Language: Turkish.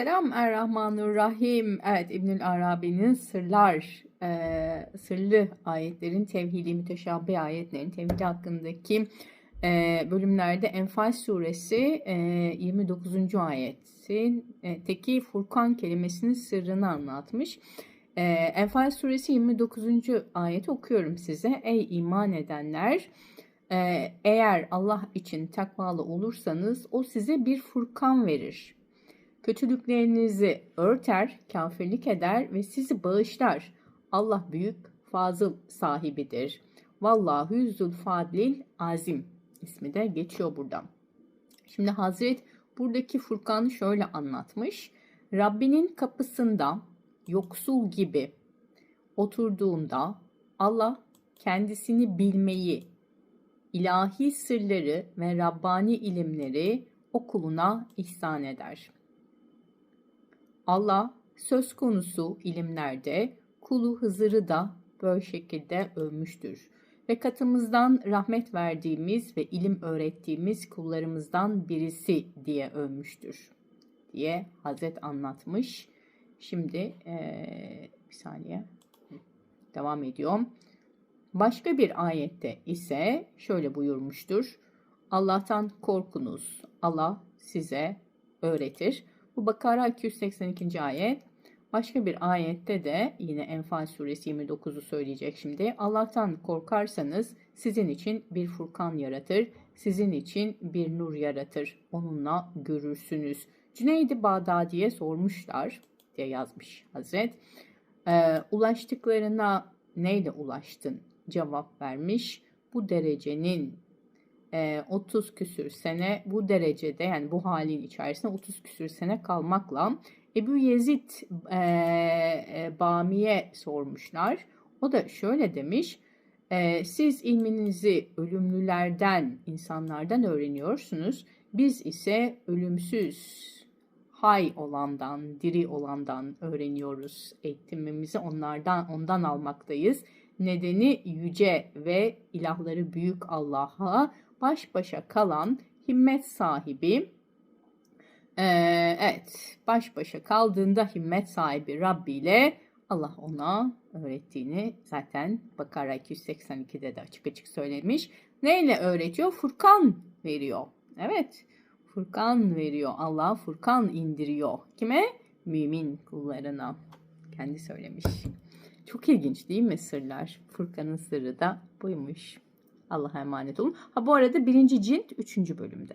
Selam Errahmanirrahim. Evet İbnül Arabi'nin sırlar, e, sırlı ayetlerin tevhidi, müteşabih ayetlerin tevhidi hakkındaki e, bölümlerde Enfal suresi e, 29. ayetin e, teki Furkan kelimesinin sırrını anlatmış. E, Enfal suresi 29. ayeti okuyorum size. Ey iman edenler! e, eğer Allah için takvalı olursanız o size bir Furkan verir. Kötülüklerinizi örter, kafirlik eder ve sizi bağışlar. Allah büyük fazıl sahibidir. Vallahu yüzül fadlil azim ismi de geçiyor burada. Şimdi Hazret buradaki Furkan'ı şöyle anlatmış. Rabbinin kapısında yoksul gibi oturduğunda Allah kendisini bilmeyi, ilahi sırları ve Rabbani ilimleri o kuluna ihsan eder. Allah söz konusu ilimlerde kulu Hızır'ı da böyle şekilde övmüştür. Ve katımızdan rahmet verdiğimiz ve ilim öğrettiğimiz kullarımızdan birisi diye övmüştür diye Hazret anlatmış. Şimdi ee, bir saniye devam ediyorum. Başka bir ayette ise şöyle buyurmuştur. Allah'tan korkunuz. Allah size öğretir. Bu Bakara 282. ayet. Başka bir ayette de yine Enfal suresi 29'u söyleyecek şimdi. Allah'tan korkarsanız sizin için bir furkan yaratır. Sizin için bir nur yaratır. Onunla görürsünüz. Cüneydi Bağdadi'ye sormuşlar diye yazmış Hazret. Ee, ulaştıklarına neyle ulaştın? Cevap vermiş. Bu derecenin 30 küsür sene bu derecede yani bu halin içerisinde 30 küsür sene kalmakla Ebu Yezid e, e, Bami'ye sormuşlar. O da şöyle demiş. E, siz ilminizi ölümlülerden, insanlardan öğreniyorsunuz. Biz ise ölümsüz, hay olandan, diri olandan öğreniyoruz. Eğitimimizi onlardan, ondan almaktayız. Nedeni yüce ve ilahları büyük Allah'a baş başa kalan himmet sahibi ee, evet baş başa kaldığında himmet sahibi Rabbi ile Allah ona öğrettiğini zaten Bakara 282'de de açık açık söylemiş. Neyle öğretiyor? Furkan veriyor. Evet Furkan veriyor. Allah Furkan indiriyor. Kime? Mümin kullarına. Kendi söylemiş. Çok ilginç değil mi sırlar? Furkan'ın sırrı da buymuş. Allah'a emanet olun. Ha bu arada birinci cilt üçüncü bölümde.